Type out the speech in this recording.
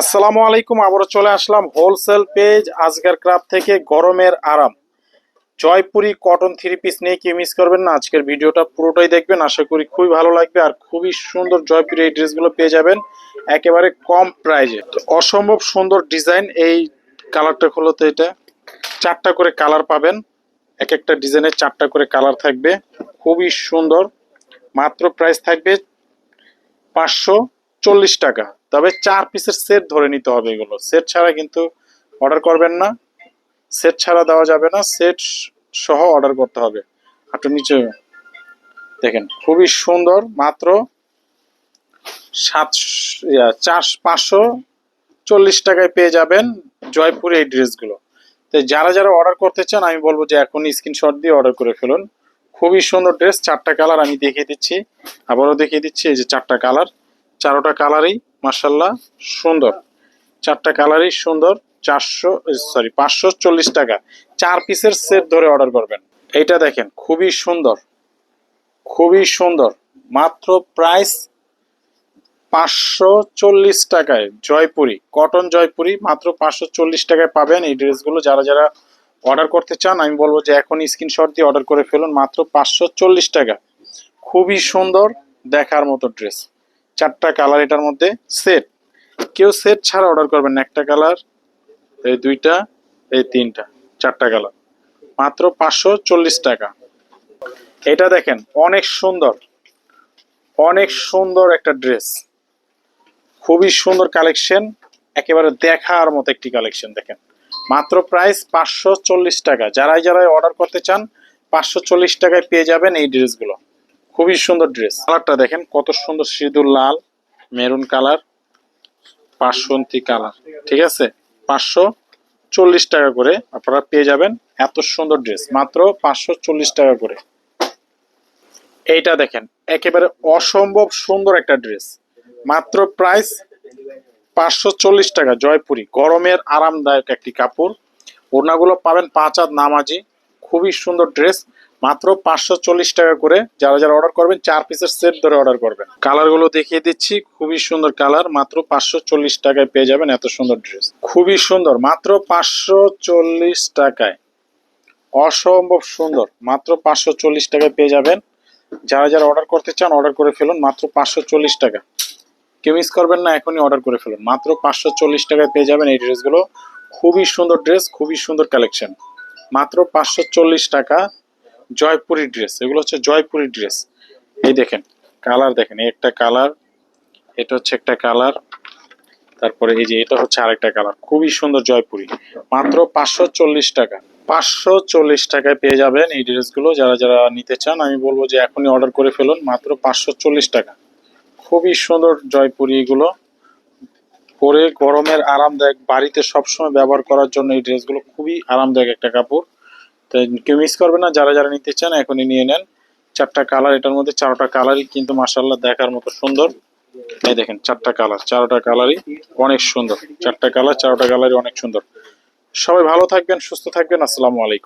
আসসালামু আলাইকুম, আবারও চলে আসলাম হোলসেল পেজ আজকের ক্রাফ থেকে গরমের আরাম। জয়পুরি কটন থ্রি পিস নিয়ে কি মিস করবেন না, আজকের ভিডিওটা পুরোটাই দেখবেন, আশা করি খুবই ভালো লাগবে আর খুবই সুন্দর জয়পুরি এই ড্রেসগুলো পেয়ে যাবেন, একেবারে কম প্রাইজে তো অসম্ভব সুন্দর ডিজাইন এই কালারটা হলো তো এটা। চারটা করে কালার পাবেন, এক একটা ডিজাইনের চারটা করে কালার থাকবে, খুবই সুন্দর। মাত্র প্রাইস থাকবে পাঁচশো চল্লিশ টাকা। তবে চার পিসের সেট ধরে নিতে হবে এগুলো। সেট ছাড়া কিন্তু অর্ডার করবেন না। সেট ছাড়া দেওয়া যাবে না। সেট সহ অর্ডার করতে হবে। একটু নিচে দেখেন, খুবই সুন্দর। মাত্র সাত চার পাঁচশো চল্লিশ টাকায় পেয়ে যাবেন জয়পুরে এই ড্রেসগুলো তো যারা যারা অর্ডার করতে চান, আমি বলব যে এখন স্ক্রিনশট দিয়ে অর্ডার করে ফেলুন। খুবই সুন্দর ড্রেস চারটা কালার আমি দেখিয়ে দিচ্ছি। আবারও দেখিয়ে দিচ্ছি, এই যে চারটা কালার চারোটা কালারই মার্শাল্লাহ সুন্দর। চারটা কালারই সুন্দর, চারশো সরি পাঁচশো চল্লিশ টাকা। চার পিসের সেট ধরে অর্ডার করবেন। এইটা দেখেন, খুবই সুন্দর। খুবই সুন্দর। মাত্র প্রাইস পাঁচশো চল্লিশ টাকায় জয়পুরি কটন জয়পুরি, মাত্র পাঁচশো চল্লিশ টাকায় পাবেন। এই ড্রেসগুলো যারা যারা অর্ডার করতে চান, আমি বলব যে এখন স্ক্রিনশট দিয়ে অর্ডার করে ফেলুন, মাত্র পাঁচশো চল্লিশ টাকা। খুবই সুন্দর, দেখার মতো ড্রেস চারটা কালার এটার মধ্যে সেট কেউ সেট ছাড়া অর্ডার করবেন না। একটা কালার এই দুইটা, এই তিনটা, চারটা কালার মাত্র পাঁচশো চল্লিশ টাকা। এটা দেখেন, অনেক সুন্দর। অনেক সুন্দর একটা ড্রেস খুবই সুন্দর কালেকশন একেবারে দেখার মতো একটি কালেকশন দেখেন। মাত্র প্রাইস পাঁচশো চল্লিশ টাকা। যারাই যারাই অর্ডার করতে চান, পাঁচশো চল্লিশ টাকায় পেয়ে যাবেন এই ড্রেসগুলো খুবই সুন্দর ড্রেস কালারটা দেখেন, কত সুন্দর সিঁদুর লাল, মেরুন কালার পাঁচশন্তি কালার, ঠিক আছে? পাঁচশো চল্লিশ টাকা করে আপনারা পেয়ে যাবেন এত সুন্দর ড্রেস মাত্র পাঁচশো চল্লিশ টাকা করে। এইটা দেখেন, একেবারে অসম্ভব সুন্দর একটা ড্রেস মাত্র প্রাইস পাঁচশো চল্লিশ টাকা, জয়পুরি, গরমের আরামদায়ক একটি কাপড়। ওড়নাগুলো পাবেন পাঁচ হাত নামাজি, খুবই সুন্দর ড্রেস মাত্র পাঁচশো চল্লিশ টাকা করে যারা যারা অর্ডার করবেন, চার পিসের সেট ধরে অর্ডার করবেন। কালারগুলো দেখিয়ে দিচ্ছি, খুবই সুন্দর কালার মাত্র পাঁচশো চল্লিশ টাকায় পেয়ে যাবেন এত সুন্দর ড্রেস খুবই সুন্দর, মাত্র পাঁচশো চল্লিশ টাকায়। অসম্ভব সুন্দর, মাত্র পাঁচশো চল্লিশ টাকায় পেয়ে যাবেন। যারা যারা অর্ডার করতে চান অর্ডার করে ফেলুন, মাত্র পাঁচশো চল্লিশ টাকা। কেউ মিস করবেন না, এখনই অর্ডার করে ফেলুন। মাত্র পাঁচশো চল্লিশ টাকায় পেয়ে যাবেন এই ড্রেসগুলো খুবই সুন্দর ড্রেস খুবই সুন্দর কালেকশন মাত্র পাঁচশো চল্লিশ টাকা জয়পুরি ড্রেস এগুলো হচ্ছে জয়পুরি ড্রেস এই দেখেন কালার দেখেন একটা কালার এটা হচ্ছে একটা কালার তারপরে এই যে এটা হচ্ছে আরেকটা কালার খুবই সুন্দর জয়পুরি। মাত্র পাঁচশো চল্লিশ টাকা, পাঁচশো চল্লিশ টাকায় পেয়ে যাবেন এই ড্রেসগুলো যারা যারা নিতে চান, আমি বলব যে এখনই অর্ডার করে ফেলুন, মাত্র পাঁচশো চল্লিশ টাকা। খুবই সুন্দর জয়পুরি এগুলো। পরে গরমের আরামদায়ক, বাড়িতে সবসময় ব্যবহার করার জন্য এই ড্রেসগুলো খুবই আরামদায়ক একটা কাপড়। তাই কেউ মিস করবে না, যারা যারা নিতে চান এখনই নিয়ে নেন। চারটা কালার এটার মধ্যে চারোটা কালারই কিন্তু মাসাল্লাহ দেখার মতো সুন্দর। এই দেখেন, চারটা কালার চারোটা কালারই অনেক সুন্দর। চারটা কালার চারোটা কালারই অনেক সুন্দর। সবাই ভালো থাকবেন, সুস্থ থাকবেন, আসসালামু আলাইকুম।